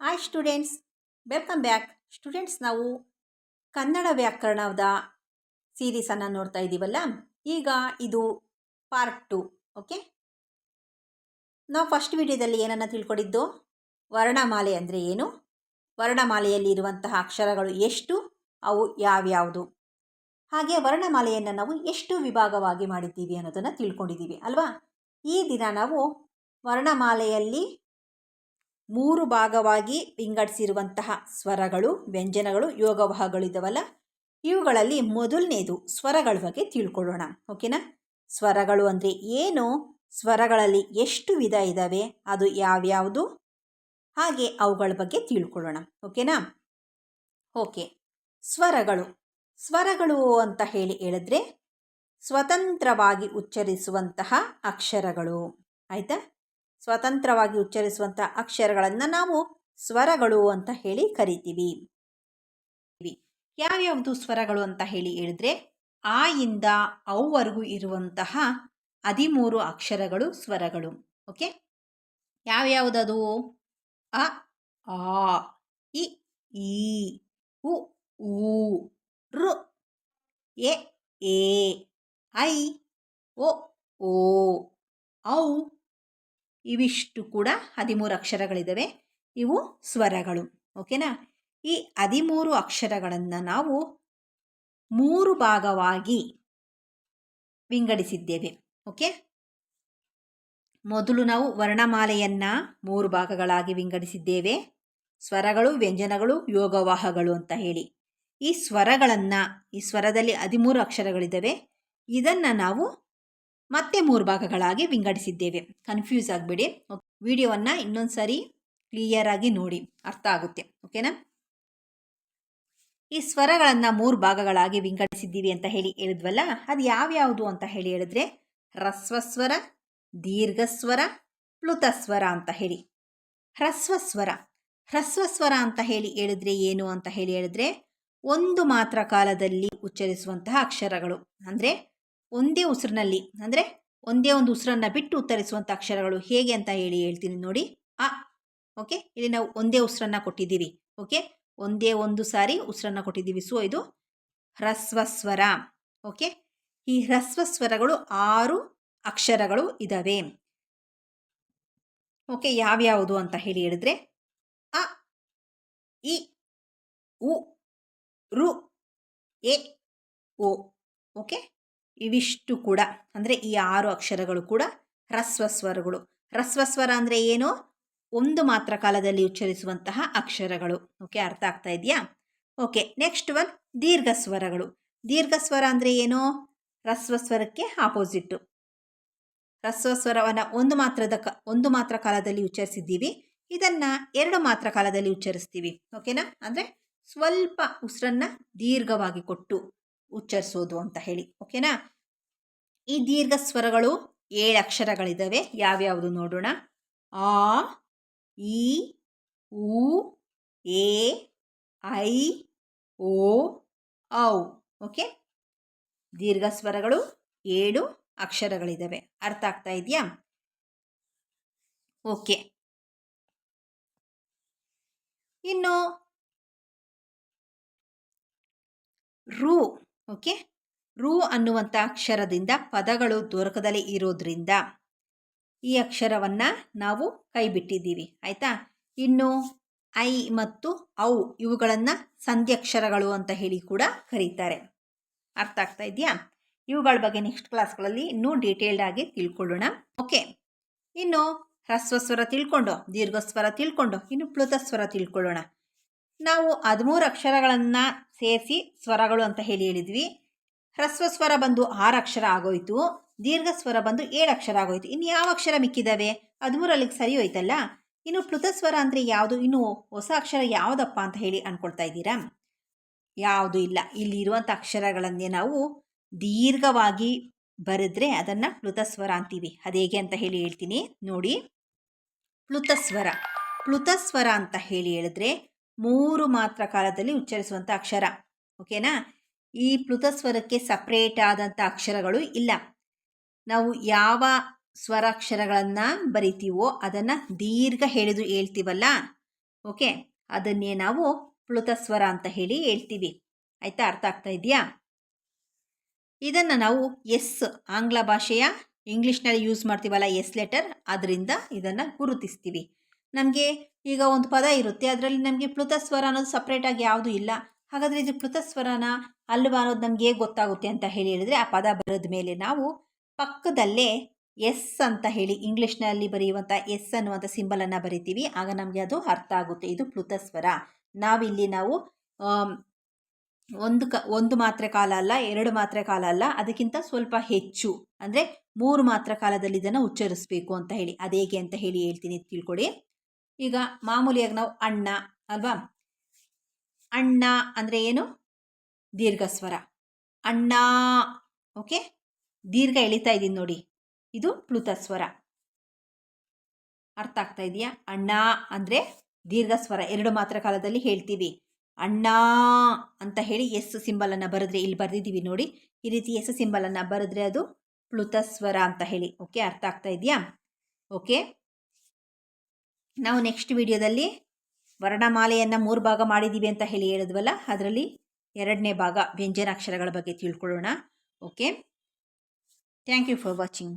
Hi students welcome back students ನಾವು ಕನ್ನಡ ವ್ಯಾಕರಣದ ಸೀರೀಸನ್ನು ನೋಡ್ತಾ ಇದ್ದೀವಲ್ಲ ಈಗ ಇದು ಪಾರ್ಟ್ ಟು ಓಕೆ ನಾವು ಫಸ್ಟ್ ವಿಡಿಯೋದಲ್ಲಿ ಏನನ್ನು ತಿಳ್ಕೊಂಡಿದ್ದು? ವರ್ಣಮಾಲೆ ಅಂದರೆ ಏನು? ವರ್ಣಮಾಲೆಯಲ್ಲಿ ಇರುವಂತಹ ಅಕ್ಷರಗಳು ಎಷ್ಟು? ಅವು ಯಾವ್ಯಾವುದು? ಹಾಗೆ ವರ್ಣಮಾಲೆಯನ್ನು ನಾವು ಎಷ್ಟು ವಿಭಾಗವಾಗಿ ಮಾಡಿದ್ದೀವಿ ಅನ್ನೋದನ್ನು ತಿಳ್ಕೊಂಡಿದ್ದೀವಿ, ಅಲ್ವಾ? ಈ ದಿನ ನಾವು ವರ್ಣಮಾಲೆಯಲ್ಲಿ ಮೂರು ಭಾಗವಾಗಿ ವಿಂಗಡಿಸಿರುವಂತಹ ಸ್ವರಗಳು, ವ್ಯಂಜನಗಳು ಯೋಗವಾಹಗಳಿದ್ದಾವಲ್ಲ ಇವುಗಳಲ್ಲಿ ಮೊದಲನೇದು ಸ್ವರಗಳ ಬಗ್ಗೆ ತಿಳ್ಕೊಳ್ಳೋಣ. ಓಕೆನಾ? ಸ್ವರಗಳು ಅಂದರೆ ಏನು? ಸ್ವರಗಳಲ್ಲಿ ಎಷ್ಟು ವಿಧ ಇದ್ದಾವೆ ಅದು ಯಾವ್ಯಾವುದು? ಹಾಗೆ ಅವುಗಳ ಬಗ್ಗೆ ತಿಳ್ಕೊಳ್ಳೋಣ. ಓಕೆನಾ? ಓಕೆ. ಸ್ವರಗಳು. ಸ್ವರಗಳು ಅಂತ ಹೇಳಿ ಹೇಳಿದ್ರೆ ಸ್ವತಂತ್ರವಾಗಿ ಉಚ್ಚರಿಸುವಂತಹ ಅಕ್ಷರಗಳು. ಆಯಿತಾ? ಸ್ವತಂತ್ರವಾಗಿ ಉಚ್ಚರಿಸುವಂಥ ಅಕ್ಷರಗಳನ್ನು ನಾವು ಸ್ವರಗಳು ಅಂತ ಹೇಳಿ ಕರಿತೀವಿ. ಯಾವ್ಯಾವುದು ಸ್ವರಗಳು ಅಂತ ಹೇಳಿ ಹೇಳಿದ್ರೆ, ಆ ಇಂದ ಅವರೆಗೂ ಇರುವಂತಹ ಹದಿಮೂರು ಅಕ್ಷರಗಳು ಸ್ವರಗಳು. ಓಕೆ? ಯಾವ್ಯಾವುದದು? ಅ, ಆ, ಇ, ಈ, ಉ ಊ ಋ ಎ, ಐ, ಒ, ಓ, ಔ ಇವಿಷ್ಟು ಕೂಡ ಹದಿಮೂರು ಅಕ್ಷರಗಳಿದ್ದಾವೆ ಇವು ಸ್ವರಗಳು. ಓಕೆನಾ? ಈ ಹದಿಮೂರು ಅಕ್ಷರಗಳನ್ನು ನಾವು ಮೂರು ಭಾಗವಾಗಿ ವಿಂಗಡಿಸಿದ್ದೇವೆ. ಓಕೆ? ಮೊದಲು ನಾವು ವರ್ಣಮಾಲೆಯನ್ನು ಮೂರು ಭಾಗಗಳಾಗಿ ವಿಂಗಡಿಸಿದ್ದೇವೆ. ಸ್ವರಗಳು, ವ್ಯಂಜನಗಳು, ಯೋಗವಾಹಗಳು ಅಂತ ಹೇಳಿ. ಈ ಸ್ವರಗಳನ್ನು, ಈ ಸ್ವರದಲ್ಲಿ ಹದಿಮೂರು ಅಕ್ಷರಗಳಿದ್ದಾವೆ ಇದನ್ನು ನಾವು ಮತ್ತೆ ಮೂರು ಭಾಗಗಳಾಗಿ ವಿಂಗಡಿಸಿದ್ದೇವೆ. ಕನ್ಫ್ಯೂಸ್ ಆಗಬೇಡಿ. ವಿಡಿಯೋವನ್ನು ಇನ್ನೊಂದು ಸಾರಿ ಕ್ಲಿಯರಾಗಿ ನೋಡಿ. ಅರ್ಥ ಆಗುತ್ತೆ. ಓಕೆನಾ ಈ ಸ್ವರಗಳನ್ನು ಮೂರು ಭಾಗಗಳಾಗಿ ವಿಂಗಡಿಸಿದ್ದೀವಿ ಅಂತ ಹೇಳಿ ಹೇಳಿದ್ವಲ್ಲ, ಅದು ಯಾವ್ಯಾವುದು ಅಂತ ಹೇಳಿ ಹೇಳಿದ್ರೆ ಹ್ರಸ್ವಸ್ವರ ದೀರ್ಘಸ್ವರ, ಪ್ಲುತಸ್ವರ ಅಂತ ಹೇಳಿ. ಹ್ರಸ್ವಸ್ವರ ಹ್ರಸ್ವಸ್ವರ ಅಂತ ಹೇಳಿ ಹೇಳಿದ್ರೆ ಏನು ಅಂತ ಹೇಳಿ ಹೇಳಿದ್ರೆ, ಒಂದು ಮಾತ್ರ ಕಾಲದಲ್ಲಿ ಉಚ್ಚರಿಸುವಂತಹ ಅಕ್ಷರಗಳು. ಅಂದರೆ ಒಂದೇ ಉಸಿರಿನಲ್ಲಿ, ಅಂದರೆ ಒಂದೇ ಒಂದು ಉಸಿರನ್ನು ಬಿಟ್ಟು ಉತ್ತರಿಸುವಂಥ ಅಕ್ಷರಗಳು ಹೇಗೆ ಅಂತ ಹೇಳಿ ಹೇಳ್ತೀನಿ ನೋಡಿ. ಅ ಓಕೆ ಇಲ್ಲಿ ನಾವು ಒಂದೇ ಉಸಿರನ್ನು ಕೊಟ್ಟಿದ್ದೀವಿ ಓಕೆ ಒಂದೇ ಒಂದು ಸಾರಿ ಉಸಿರನ್ನು ಕೊಟ್ಟಿದ್ದೀವಿ. ಸೊ ಇದು ಹ್ರಸ್ವಸ್ವರ ಓಕೆ ಈ ಹ್ರಸ್ವಸ್ವರಗಳು ಆರು ಅಕ್ಷರಗಳು ಇದ್ದಾವೆ ಓಕೆ ಯಾವ್ಯಾವುದು ಅಂತ ಹೇಳಿ ಹೇಳಿದ್ರೆ, ಅ, ಇ, ಉ, ರು, ಎ, ಓ ಓಕೆ ಇವಿಷ್ಟು ಕೂಡ, ಅಂದರೆ ಈ ಆರು ಅಕ್ಷರಗಳು ಕೂಡ ಹ್ರಸ್ವಸ್ವರಗಳು ಹ್ರಸ್ವಸ್ವರ ಅಂದರೆ ಏನು? ಒಂದು ಮಾತ್ರ ಕಾಲದಲ್ಲಿ ಉಚ್ಚರಿಸುವಂತಹ ಅಕ್ಷರಗಳು. ಓಕೆ ಅರ್ಥ ಆಗ್ತಾ ಇದೆಯಾ? ಓಕೆ ನೆಕ್ಸ್ಟ್ ಒನ್ ದೀರ್ಘ ಸ್ವರಗಳು ಸ್ವರ ಅಂದರೆ ಏನು? ಹ್ರಸ್ವಸ್ವರಕ್ಕೆ ಆಪೋಸಿಟ್ಟು ಹ್ರಸ್ವಸ್ವರವನ್ನು ಒಂದು ಮಾತ್ರದ ಕ, ಒಂದು ಮಾತ್ರ ಕಾಲದಲ್ಲಿ ಉಚ್ಚರಿಸಿದ್ದೀವಿ. ಇದನ್ನು ಎರಡು ಮಾತ್ರ ಕಾಲದಲ್ಲಿ ಉಚ್ಚರಿಸ್ತೀವಿ. ಓಕೆನಾ ಅಂದರೆ ಸ್ವಲ್ಪ ಉಸಿರನ್ನು ದೀರ್ಘವಾಗಿ ಕೊಟ್ಟು. ಉಚ್ಚರಿಸೋದು ಅಂತ ಹೇಳಿ ಓಕೆನಾ ಈ ದೀರ್ಘ ಸ್ವರಗಳು ಏಳು ಅಕ್ಷರಗಳಿದ್ದಾವೆ ಯಾವ್ಯಾವುದು ನೋಡೋಣ? ಆ ಇ ಉ, ಎ, ಐ, ಓ, ಔ ಓಕೆ ದೀರ್ಘ ಸ್ವರಗಳು ಏಳು ಅಕ್ಷರಗಳಿದ್ದಾವೆ ಅರ್ಥ ಆಗ್ತಾ ಇದೆಯಾ? ಓಕೆ ಇನ್ನು ರು. ಓಕೆ? ರು ಅನ್ನುವಂಥ ಅಕ್ಷರದಿಂದ ಪದಗಳು ದೊರಕದಲ್ಲಿ ಇರೋದ್ರಿಂದ ಈ ಅಕ್ಷರವನ್ನು ನಾವು ಕೈಬಿಟ್ಟಿದ್ದೀವಿ. ಆಯಿತಾ? ಇನ್ನು ಐ ಮತ್ತು ಔ ಇವುಗಳನ್ನು ಸಂಧ್ಯಕ್ಷರಗಳು ಅಂತ ಹೇಳಿ ಕೂಡ ಕರೀತಾರೆ. ಅರ್ಥ ಆಗ್ತಾ ಇದೆಯಾ? ಇವುಗಳ ಬಗ್ಗೆ ನೆಕ್ಸ್ಟ್ ಕ್ಲಾಸ್ಗಳಲ್ಲಿ ಇನ್ನೂ ಡೀಟೇಲ್ಡ್ ಆಗಿ ತಿಳ್ಕೊಳ್ಳೋಣ. ಓಕೆ? ಇನ್ನು ಹ್ರಸ್ವಸ್ವರ ತಿಳ್ಕೊಂಡು, ದೀರ್ಘಸ್ವರ ತಿಳ್ಕೊಂಡು, ಇನ್ನು ಪ್ಲುತಸ್ವರ ತಿಳ್ಕೊಳ್ಳೋಣ. ನಾವು ಹದಿಮೂರು ಅಕ್ಷರಗಳನ್ನು ಸೇರಿಸಿ ಸ್ವರಗಳು ಅಂತ ಹೇಳಿ ಹೇಳಿದ್ವಿ. ಹ್ರಸ್ವ ಸ್ವರ ಬಂದು ಆರು ಅಕ್ಷರ ಆಗೋಯ್ತು. ದೀರ್ಘ ಸ್ವರ ಬಂದು ಏಳು ಅಕ್ಷರ ಆಗೋಯ್ತು. ಇನ್ನು ಯಾವ ಅಕ್ಷರ ಮಿಕ್ಕಿದ್ದಾವೆ ಹದಿಮೂರಲ್ಲಿಗೆ ಸರಿ ಹೋಯ್ತಲ್ಲ? ಇನ್ನು ಪ್ಲುತಸ್ವರ ಅಂದರೆ ಯಾವುದು? ಇನ್ನು ಹೊಸ ಅಕ್ಷರ ಯಾವುದಪ್ಪ ಅಂತ ಹೇಳಿ ಅಂದ್ಕೊಳ್ತಾ ಇದ್ದೀರಾ? ಯಾವುದು ಇಲ್ಲ. ಇಲ್ಲಿ ಇರುವಂಥ ಅಕ್ಷರಗಳನ್ನೇ ನಾವು ದೀರ್ಘವಾಗಿ ಬರೆದ್ರೆ ಅದನ್ನು ಪ್ಲುತಸ್ವರ ಅಂತೀವಿ. ಅದೇಗೆ ಅಂತ ಹೇಳಿ ಹೇಳ್ತೀನಿ. ನೋಡಿ. ಪ್ಲುತಸ್ವರ ಪ್ಲುತಸ್ವರ ಅಂತ ಹೇಳಿ ಹೇಳಿದ್ರೆ ಮೂರು ಮಾತ್ರ ಕಾಲದಲ್ಲಿ ಉಚ್ಚರಿಸುವಂಥ ಅಕ್ಷರ, ಓಕೆನಾ? ಈ ಪ್ಲುತಸ್ವರಕ್ಕೆ ಸಪ್ರೇಟ್ ಆದಂಥ ಅಕ್ಷರಗಳು ಇಲ್ಲ. ನಾವು ಯಾವ ಸ್ವರಾಕ್ಷರಗಳನ್ನು ಬರಿತೀವೋ ಅದನ್ನು ದೀರ್ಘ ಹೇಳಿದು ಹೇಳ್ತೀವಲ್ಲ, ಓಕೆ? ಅದನ್ನೇ ನಾವು ಪ್ಲುತಸ್ವರ ಅಂತ ಹೇಳಿ ಹೇಳ್ತೀವಿ. ಆಯಿತಾ? ಅರ್ಥ ಆಗ್ತಾ ಇದೆಯಾ? ಇದನ್ನು ನಾವು ಎಸ್ ಆಂಗ್ಲ ಭಾಷೆಯ ಇಂಗ್ಲೀಷ್ನಲ್ಲಿ ಯೂಸ್ ಮಾಡ್ತೀವಲ್ಲ, ಎಸ್ ಲೆಟರ್, ಅದರಿಂದ ಇದನ್ನು ಗುರುತಿಸ್ತೀವಿ. ನಮಗೆ ಈಗ ಒಂದು ಪದ ಇರುತ್ತೆ, ಅದರಲ್ಲಿ ನಮಗೆ ಪ್ಲುತಸ್ವರ ಅನ್ನೋದು ಸಪ್ರೇಟಾಗಿ ಯಾವುದೂ ಇಲ್ಲ. ಹಾಗಾದರೆ ಇದು ಪ್ಲುತಸ್ವರನ ಅಲ್ವಾ ಅನ್ನೋದು ನಮಗೆ ಹೇಗೆ ಗೊತ್ತಾಗುತ್ತೆ ಅಂತ ಹೇಳಿ ಹೇಳಿದ್ರೆ ಆ ಪದ ಬರೆದ ಮೇಲೆ ನಾವು ಪಕ್ಕದಲ್ಲೇ ಎಸ್ ಅಂತ ಹೇಳಿ ಇಂಗ್ಲೀಷ್ನಲ್ಲಿ ಬರೆಯುವಂಥ ಎಸ್ ಅನ್ನುವಂಥ ಸಿಂಬಲನ್ನು ಬರಿತೀವಿ. ಆಗ ನಮಗೆ ಅದು ಅರ್ಥ ಆಗುತ್ತೆ. ಇದು ಪ್ಲುತಸ್ವರ ನಾವಿಲ್ಲಿ ನಾವು ಒಂದು ಕ, ಒಂದು ಮಾತ್ರೆ ಕಾಲ ಅಲ್ಲ, ಎರಡು ಮಾತ್ರೆ ಕಾಲ ಅಲ್ಲ, ಅದಕ್ಕಿಂತ ಸ್ವಲ್ಪ ಹೆಚ್ಚು, ಅಂದರೆ ಮೂರು ಮಾತ್ರ ಕಾಲದಲ್ಲಿ ಇದನ್ನು ಉಚ್ಚರಿಸಬೇಕು ಅಂತ ಹೇಳಿ. ಅದೇಗೆ ಅಂತ ಹೇಳಿ ಹೇಳ್ತೀನಿ, ತಿಳ್ಕೊಡಿ. ಈಗ ಮಾಮೂಲಿಯಾಗಿ ನಾವು ಅಣ್ಣ ಅಲ್ವಾ? ಅಣ್ಣ ಅಂದರೆ ಏನು? ದೀರ್ಘ ಸ್ವರ ಅಣ್ಣ, ಓಕೆ? ದೀರ್ಘ ಎಳಿತಾ ಇದ್ದೀನಿ ನೋಡಿ. ಇದು ಪ್ಲುತ ಸ್ವರ ಅರ್ಥ ಆಗ್ತಾ ಇದೆಯಾ? ಅಣ್ಣ ಅಂದರೆ ದೀರ್ಘ ಸ್ವರ ಎರಡು ಮಾತ್ರ ಕಾಲದಲ್ಲಿ ಹೇಳ್ತೀವಿ. ಅಣ್ಣ ಅಂತ ಹೇಳಿ ಎಸ್ ಸಿಂಬಲನ್ನು ಬರೆದ್ರೆ ಇಲ್ಲಿ ಬರೆದಿದ್ದೀವಿ ನೋಡಿ. ಈ ರೀತಿ ಎಸ್ ಸಿಂಬಲನ್ನು ಬರೆದ್ರೆ ಅದು ಪ್ಲುತ ಸ್ವರ ಅಂತ ಹೇಳಿ. ಓಕೆ, ಅರ್ಥ ಆಗ್ತಾ ಇದೆಯಾ? ಓಕೆ? ನಾವು ನೆಕ್ಸ್ಟ್ ವಿಡಿಯೋದಲ್ಲಿ ವರ್ಣಮಾಲೆಯನ್ನು ಮೂರು ಭಾಗ ಮಾಡಿದ್ದೀವಿ ಅಂತ ಹೇಳಿ ಹೇಳಿದ್ವಲ್ಲ, ಅದರಲ್ಲಿ ಎರಡನೇ ಭಾಗ ವ್ಯಂಜನಾಕ್ಷರಗಳ ಬಗ್ಗೆ ತಿಳ್ಕೊಳ್ಳೋಣ. Okay thank you for watching